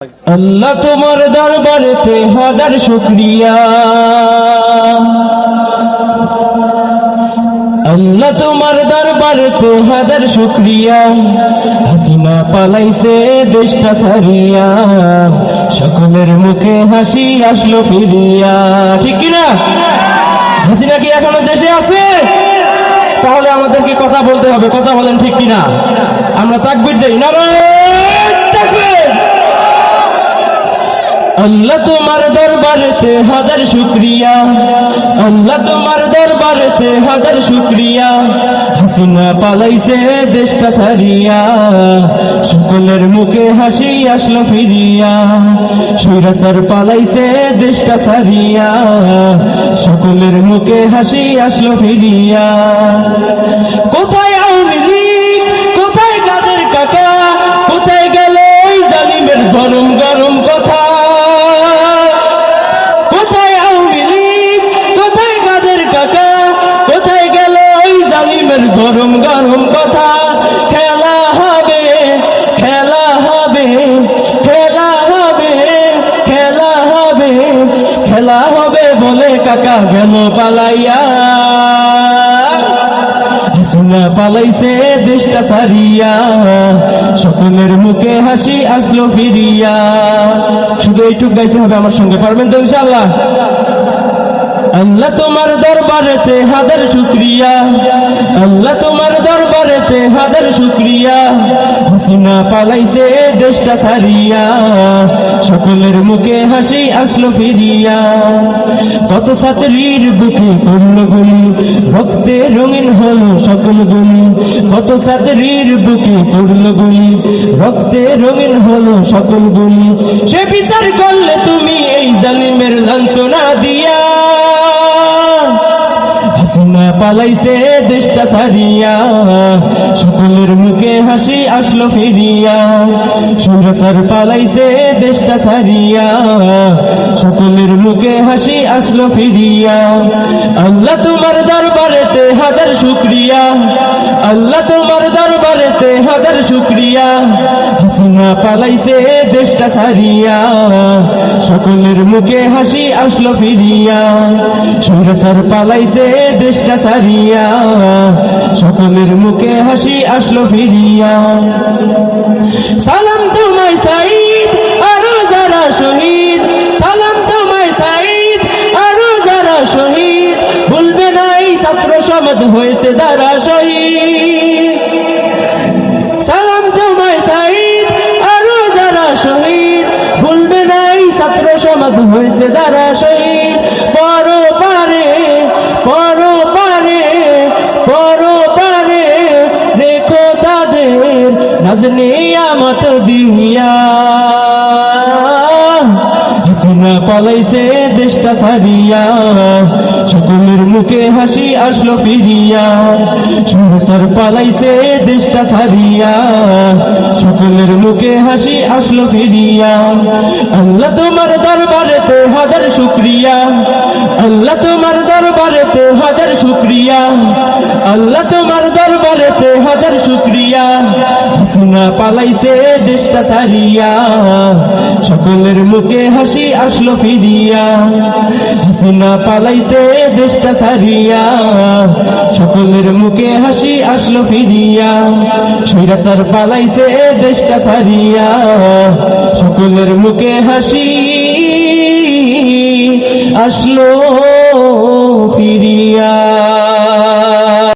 আল্লাহ তোমার দরবারেতে হাজার শুক্রিয়া। আল্লাহ তোমার দরবারেতে হাজার শুক্রিয়া। হাসিনা পালাইছে দেশটা সারিয়া সকলের মুখে হাসি আসলো ফিরিয়া। ঠিক কিনা হাসিনা কি এখনও দেশে আছে? তাহলে আমাদেরকে কথা বলতে হবে। কথা বলেন ঠিক কিনা আমরা তাকবির দেই। না আল্লাহ তোমার দরবারেতে হাজার শুক্রিয়া। আল্লাহ তোমার দরবারেতে হাজার শুক্রিয়া। হাসিনা পালাইছে দেশটা সারিয়া সকলের মুখে হাসি আসলো ফিরিয়া। সৈরাচার পালাইছে দেশটা সারিয়া সকলের মুখে হাসি আসলো ফিরিয়া। কোথায় কাকা গেল পালাইয়া। হাসিনা পালাইছে দেশটা সারিয়া সকলের মুখে হাসি আসলো ফিরিয়া। শুধু এইটুক গাইতে হবে আমার সঙ্গে, পারবেন তো ইনশাআল্লাহ? আল্লাহ তোমার দরবারেতে হাজার শুক্রিয়া। আল্লাহ তোমার দরবারেতে হাজার শুক্রিয়া। হাসিনা পালাইছে, দেশটা সারিয়া সকলের মুখে হাসি আসলো ফিরিয়া। কত ছাত্রীর বুকে পড়ল গুলি, রক্তে রঙিন হলো সকল গুলি। কত ছাত্রীর বুকে পড়ল গুলি, রক্তে রঙিন হলো সকল গুলি। সে বিচার করলে তুমি এই জালিমের লাঞ্ছনা দিয়া পালাইছে দেশটা সারিয়া সকলের মুখে হাসি আসলো ফিরিয়া। সুরসার পালাইছে দেশটা সারিয়া সকলের মুখে হাসি আসলো ফিরিয়া। আল্লাহ তোমার দরবারেতে হাজার শুক্রিয়া, আল্লাহ তোমার দরবারেতে হাজার শুক্রিয়া। পালাইছে দেশটা সারিয়া সকলের মুখে হাসি আসলো ফিরিয়া। সুরসার পালাইছে দেশটা সারিয়া সকলের মুখে হাসি আসলো ফিরিয়া। সালাম তোমায় সাইদ, আরও যারা শহীদ। সালাম তোমায় সাইদ, আরও যারা শহীদ। ভুলবে না এই ছাত্র সমাজ হয়েছে যারা শহীদ। শহীদ, ভুলবে নাই ছাত্র সমাজ হয়েছে যারা শহীদ। পরো পারে পরো পারে পরো পারে দেখো তাদের নাজনিয়ামত দিয়া। হাসিনা পালাইছে সারিয়া, সকলের মুখে হাসি আসলো ফিরিয়া। সংসার পালাইছে, দেশটা সারিয়া, সকলের মুখে হাসি আসলো ফিরিয়া। আল্লাহ তোমার দরবারেতে হাজার শুক্রিয়া, আল্লাহ তোমার দরবারেতে হাজার শুক্রিয়া, আল্লাহ তোমার দরবারেতে হাজার শুক্রিয়া। হাসিনা পালাইছে, দেশটা সারিয়া। সকলের মুখে হাসি আসলো ফিরিয়া। হাসিনা পালাইছে, দেশটা সারিয়া সকলের মুখে হাসি আসলো ফিরিয়া। সৈরাচার পালাইছে, দেশটা সারিয়া সকলের মুখে হাসি আসলো।